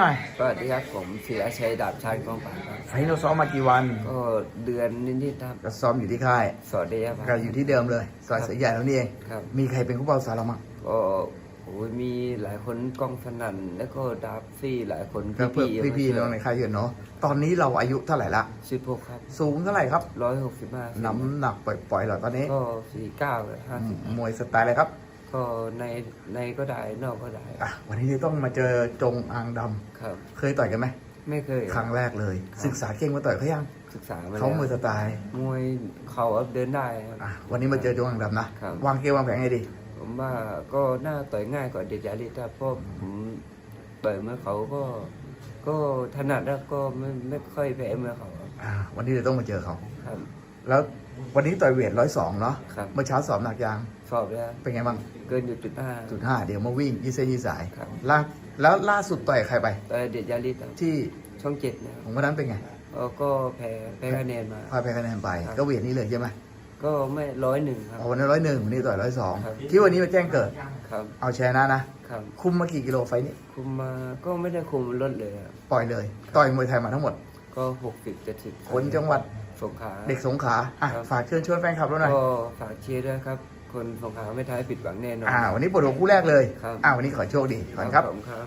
หน่อยสวัสดีครับผมศิลาชัยดาบชานกองปราบครับไฟล์เราซ้อมมากี่วัน ก็เดือนนิดๆครับก็ซ้อมอยู่ที่ค่ายสวัสดีครับ ก็อยู่ที่เดิมเลยซอยสายใหญ่แล้วนี่เอง ครับ มีใครเป็นผู้เบาสาวเรามั้งก็โอ้ยมีหลายคนกล้องสนั่นแล้วก็ดาบซี่หลายคนก็เพื่อๆพี่ๆน้องในค่ายเยอะเนาะ ตอนนี้เราอายุเท่าไหร่ละ สิบหกครับสูงเท่าไหร่ครับ ร้อยหกสิบห้าน้ำหนักปล่อยๆเหรอตอนนี้ ก็สี่เก้าห้าสิบมวยสไตล์อะไรครับ ก็ในในก็ได้นอกก็ได้อะวันนี้ต้องมาเจอจงอางดำครับ เคยต่อยกันไหมไม่เคย ครั้งแรกเลย ครับ ศึกษาเก่งมาต่อยเขายังศึกษามาเขาแล้วมือสไตล์มวยเข่าครับเดินได้ครับ อะวันนี้มาเจอจงอางดำนะครับ วางเกมวางแผนไงดีผมว่าก็น่าต่อยง่ายกว่าเดชยาลิตาเพราะผมต่อยเมื่อเขาก็ ก็ถนัดแล้วก็ไม่ไม่ค่อยแพ้เมื่อเขาครับอะวันนี้เราต้องมาเจอเขา ครับ แล้ววันนี้ต่อยเวทร้อยสองเนาะครับ เมื่อเช้าสอบหนักยางสอบแล้วเป็นไงบ้างเกินอยู่จุดห้า จุดห้าเดี๋ยวมาวิ่งยี่เส้นยี่สายครับ ล่าแล้วล่าสุดต่อยใครไปต่อยเดชยาลิตครับที่ช่องเจ็ดนะครับของวันนั้นเป็นไงแล้วก็แพ้แพ้คะแนนมา พาแพ้คะแนนไป ครับ ก็เวทนี้เลยใช่ไหมก็ไม่ร้อยหนึ่งครับ เอาวันนั้นร้อยหนึ่งวันนี้ต่อยร้อยสองครับที่วันนี้มาแจ้งเกิด ครับเอาชนะนะ ครับคุมมากี่กิโลไฟล์นี้คุมมาก็ไม่ได้คุมลดเลยครับปล่อยเลย ต่อยมวยไทยมาทั้งหมด ก็หกสิบเจ็ดสิบคนจังหวัด สงขลาเด็กสงขลาอะครับ ฝากเชิญชวนแฟนคลับเราหน่อยก็ฝากเชียร์ด้วยครับ คนสงขลาไม่ท้ายผิดหวังแน่นอน อ่าวันนี้ปวดหัวคู่แรกเลยครับ อ่าวันนี้ขอโชคดีขอบคุณครับผมครับ